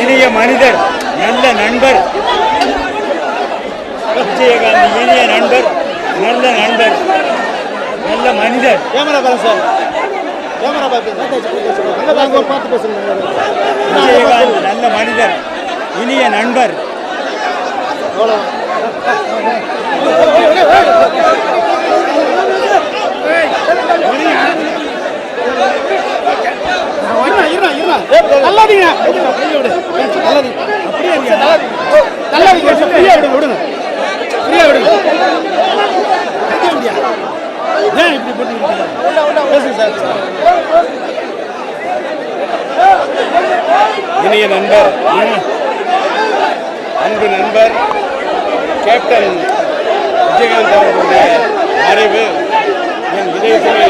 இனிய மனிதர் நல்ல நண்பர். விஜயகாந்த் இனிய நண்பர் நல்ல நண்பர். நல்ல மனிதர். கேமரா பாருங்க சார். கேமரா பார்த்து பார்த்து பேசுங்க விஜயகாந்த் நல்ல மனிதர். இனிய நண்பர். அவ்வளோ நல்லாதீங்க நல்லாதீங்க அப்படியே நல்லாதீங்க ஃப்ரீயா விடுங்க விடுங்க ஃப்ரீயா விடுங்க ஏன் இப்படி போட்டு பேசுங்க சார் இனிய நண்பர் அன்பு நண்பர் கேப்டன் விஜயகாந்த் அவர்களுடைய மறைவு என் இதயத்திலே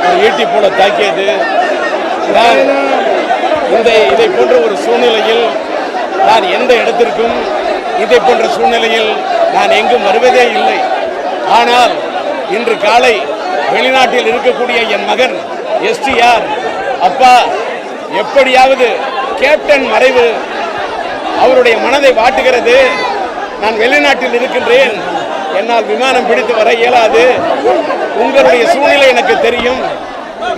ஒரு ஈட்டி போல தாக்கியது. நான் இந்த இதை போன்ற ஒரு சூழ்நிலையில் நான் எந்த இடத்திற்கும் இதை போன்ற சூழ்நிலையில் நான் எங்கும் வருவதே இல்லை. ஆனால் இன்று காலை வெளிநாட்டில் இருக்கக்கூடிய என் மகன் எஸ்டிஆர் அப்பா எப்படியாவது கேப்டன் மறைவு அவருடைய மனதை வாட்டுகிறது. நான் வெளிநாட்டில் இருக்கின்றேன். என்னால் விமானம் பிடித்து வர இயலாது. உங்களுடைய சூழ்நிலை எனக்கு தெரியும்.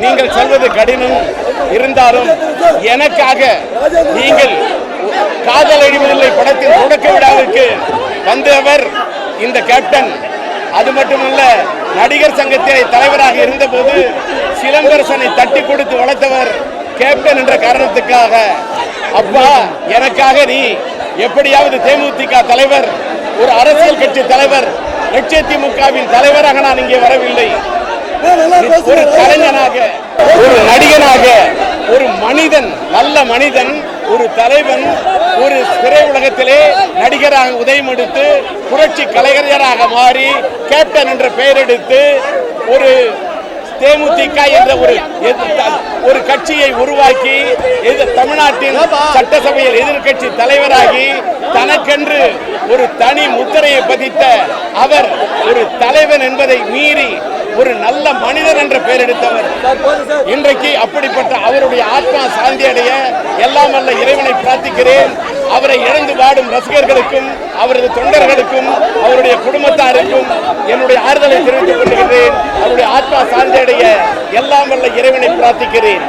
நீங்கள் சொல்வது கடினம் இருந்தாலும் எனக்காக நீங்கள் காதல் அழிவதில்லை படத்தின் தொடக்க விழாவிற்கு வந்தவர் இந்த கேப்டன். அது மட்டுமல்ல நடிகர் சங்கத்திலே தலைவராக இருந்தபோது சிலம்பரசனை தட்டி கொடுத்து வளர்த்தவர் கேப்டன் என்ற காரணத்துக்காக. அப்பா எனக்காக நீ எப்படியாவது தேமுதிக தலைவர் ஒரு அரசியல் கட்சி தலைவர் லட்சத்திமுகவின் தலைவராக நான் இங்கே வரவில்லை. ஒரு கலைஞனாக ஒரு நடிகனாக ஒரு மனிதன் நல்ல மனிதன் ஒரு தலைவன் ஒரு திரை உலகத்திலே நடிகராக உதயம் எடுத்து புரட்சி கலைஞராக மாறி கேப்டன் என்ற பெயர் எடுத்து ஒரு தேமுதிக என்ற ஒரு எதிர்- ஒரு கட்சியை உருவாக்கி தமிழ்நாட்டின் சட்டசபையில் எதிர்கட்சி தலைவராகி தனக்கென்று ஒரு தனி முத்திரையை பதித்த அவர் ஒரு தலைவன் என்பதை மீறி ஒரு நல்ல மனிதன் என்ற பெயர் எடுத்தவர். இன்றைக்கு அப்படிப்பட்ட அவருடைய ஆத்மா சாந்தி அடைய எல்லாம் வல்ல இறைவனை பிரார்த்திக்கிறேன். அவரை இழந்து வாடும் ரசிகர்களுக்கும் அவரது தொண்டர்களுக்கும் அவருடைய குடும்பத்தாருக்கும் என்னுடைய ஆறுதலை தெரிவித்துக் கொள்கிறேன். அவருடைய ஆத்மா சாந்தி அடைய எல்லாம் வல்ல இறைவனை பிரார்த்திக்கிறேன்.